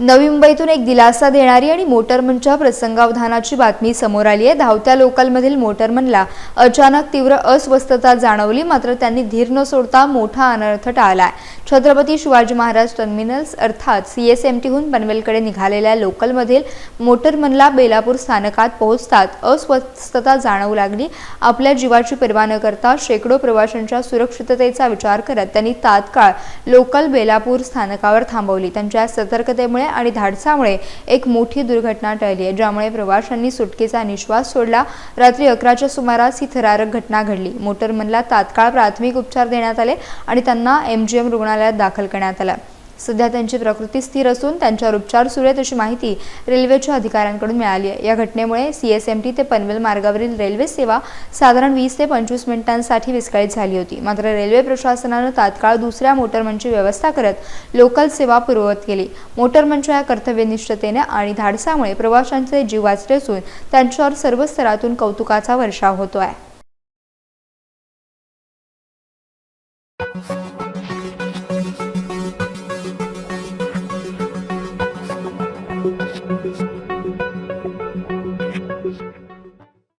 नवी मुंबईतून एक दिलासा देणारी आणि मोटरमनच्या प्रसंगावधानाची बातमी समोर आली आहे. धावत्या लोकलमधील मोटरमनला अचानक तीव्र अस्वस्थता जाणवली मात्र त्यांनी धीर न सोडता मोठा अनर्थ टाळलाय. छत्रपती शिवाजी महाराज टर्मिनल्स अर्थात सी एस एम टीहून पनवेलकडे निघालेल्या लोकलमधील मोटरमनला बेलापूर स्थानकात पोहोचतात अस्वस्थता जाणवू लागली. आपल्या जीवाची पर्वा न करता शेकडो प्रवाशांच्या सुरक्षिततेचा विचार करत त्यांनी तात्काळ लोकल बेलापूर स्थानकावर थांबवली. त्यांच्या सतर्कतेमुळे आणि धाडसामुळे एक मोठी दुर्घटना टळली आहे ज्यामुळे प्रवाशांनी सुटकेचा निश्वास सोडला. रात्री अकराच्या सुमारास ही थरारक घटना घडली. मोटरमनला तात्काळ प्राथमिक उपचार देण्यात आले आणि त्यांना एम जी एम रुग्णालयात दाखल करण्यात आलं. सध्या त्यांची प्रकृती स्थिर असून त्यांच्यावर उपचार सुरू आहेत अशी माहिती रेल्वेच्या अधिकाऱ्यांकडून मिळाली आहे. या घटनेमुळे सीएसएमटी ते पनवेल मार्गावरील रेल्वे सेवा साधारण वीस ते पंचवीस मिनिटांसाठी विस्कळीत झाली होती. मात्र रेल्वे प्रशासनानं तात्काळ दुसऱ्या मोटरमनची व्यवस्था करत लोकल सेवा पूर्ववत केली. मोटरमंच या कर्तव्यनिष्ठतेने आणि धाडसामुळे प्रवाशांचे जीव वाचले असून त्यांच्यावर सर्व स्तरातून कौतुकाचा वर्षाव होतो आहे